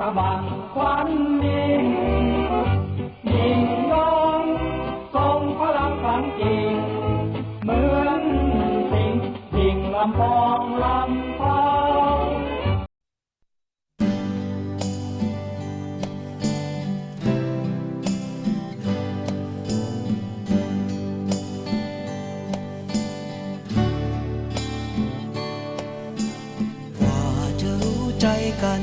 ระบังควันยิงยิงยงทรงพลังขังจริงเหมือนสิงยิงลำพองลำพองกว่าจะรู้ใจกัน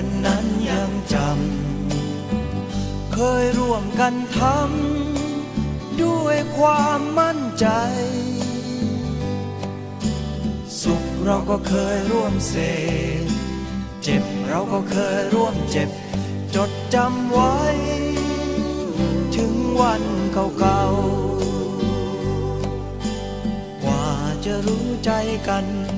วันนั้นยังจำ เคยร่วมกันทำด้วยความมั่นใจ สุขเราก็เคยร่วมเสพเจ็บเราก็เคยร่วมเจ็บ จดจำไว้ ถึงวันเก่าๆ กว่าจะรู้ใจกันมัน